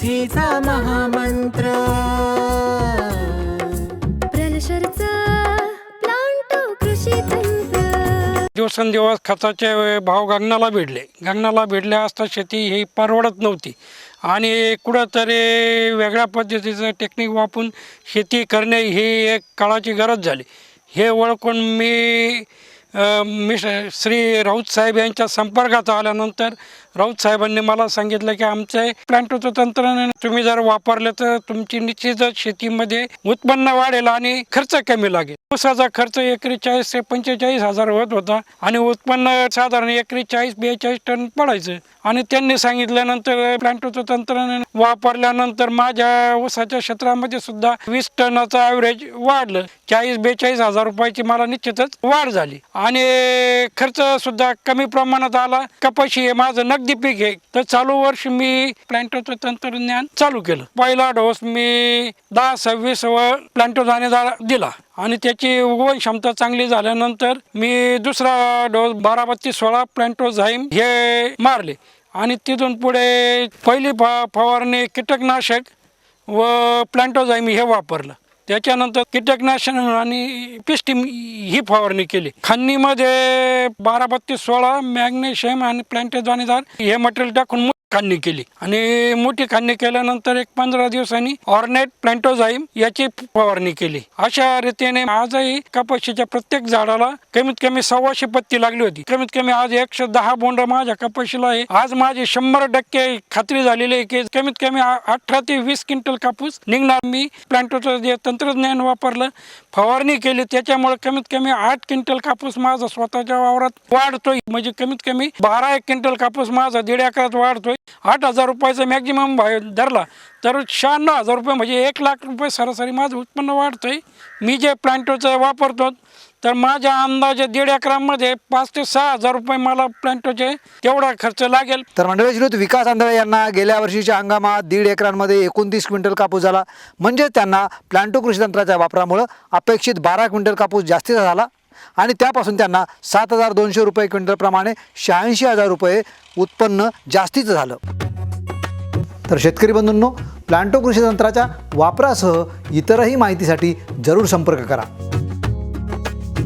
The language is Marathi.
समृद्धीचा महामंत्र. प्रलशरचा प्लांटो कृषी तंत्र. दिवसेंदिवस खताचे भाव गगनाला भिडले. गगनाला भिडले असता शेती ही परवडत नव्हती. आणि कुठंतरी वेगळ्या पद्धतीचं टेक्निक वापरून शेती करणे ही एक काळाची गरज झाली. हे ओळखून मी मिश श्री राऊत साहेब यांच्या संपर्कात आल्यानंतर राऊत साहेबांनी मला सांगितलं की आमचे प्लांटोचं तंत्रज्ञान तुम्ही जर वापरलं तर तुमची निश्चितच शेतीमध्ये उत्पन्न वाढेल आणि खर्च कमी लागेल. ऊसाचा खर्च एकरी चाळीस ते पंचेचाळीस हजार होत होता आणि उत्पन्न साधारण एकरी चाळीस बेचाळीस टन पडायचं. आणि त्यांनी सांगितल्यानंतर प्लांटोचं तंत्रज्ञान वापरल्यानंतर माझ्या ऊसाच्या क्षेत्रामध्ये सुद्धा वीस टनाचं ॲव्हरेज वाढलं. चाळीस बेचाळीस हजार रुपयाची मला निश्चितच वाढ झाली. आणि खर्च सुद्धा कमी प्रमाणात आला. कपाशी हे माझं नगदी पीक आहे. तर चालू वर्ष मी प्लांटोचं तंत्रज्ञान चालू केलं. पहिला डोस मी दहा सव्वीस व प्लांटो दाणेदार दिला. आणि त्याची उगवण क्षमता चांगली झाल्यानंतर मी दुसरा डोस बारा बत्तीस सोळा प्लॅन्टोझाईम हे मारले. आणि तिथून पुढे पहिली फा फवारणी कीटकनाशक व प्लॅन्टोझाईम हे वापरलं. त्याच्यानंतर कीटकनाशक आणि पिस्टीम ही फवारणी केली. खन्नीमध्ये बारा बत्तीस सोळा मॅग्नेशियम आणि प्लांटोझानीदार हे मटेरियल टाकून मोठी केली. आणि मोठी खांनी केल्यानंतर एक पंधरा दिवसांनी ऑर्नेट प्लॅन्टोझाईम याची फवारणी केली. अशा रीतीने आजही कपाशीच्या प्रत्येक झाडाला कमीत कमी सव्वाशे पत्ती लागली होती. कमीत कमी आज एकशे दहा बोंड माझ्या कपाशीला आहे. आज माझी शंभर टक्के खात्री झालेली आहे की कमीत कमी अठरा ते वीस क्विंटल कापूस निघणार. मी प्लॅन्टोचं जे तंत्रज्ञान वापरलं फवारणी केली. त्याच्यामुळे कमीत कमी आठ क्विंटल कापूस माझा स्वतःच्या वावरात वाढतोय. म्हणजे कमीत कमी बारा एक क्विंटल कापूस माझा दीड एकरात वाढतोय. आठ हजार रुपयाचा मॅक्झिमम भाव धरला. तर शहाण्णव हजार रुपये म्हणजे एक लाख रुपये सरासरी माझं उत्पन्न वाढतंय. मी जे प्लॅन्टोचं वापरतो तर माझ्या अंदाजे दीड एकरामध्ये पाच ते सहा हजार रुपये मला प्लँटोचे तेवढा खर्च लागेल. तर मंडळी श्रीयुत विकास आंधळे यांना गेल्या वर्षीच्या हंगामात दीड एकरांमध्ये एकोणतीस क्विंटल कापूस झाला. म्हणजे त्यांना प्लॅन्टो कृषी तंत्राच्या वापरामुळं अपेक्षित बारा क्विंटल कापूस जास्तीचा झाला. आणि त्यापासून त्यांना सात हजार दोनशे रुपये क्विंटलप्रमाणे शहाऐंशी हजार रुपये उत्पन्न जास्तीचं झालं. तर शेतकरी बंधूंनो प्लांटो कृषी तंत्राच्या वापरासह इतरही माहितीसाठी जरूर संपर्क करा.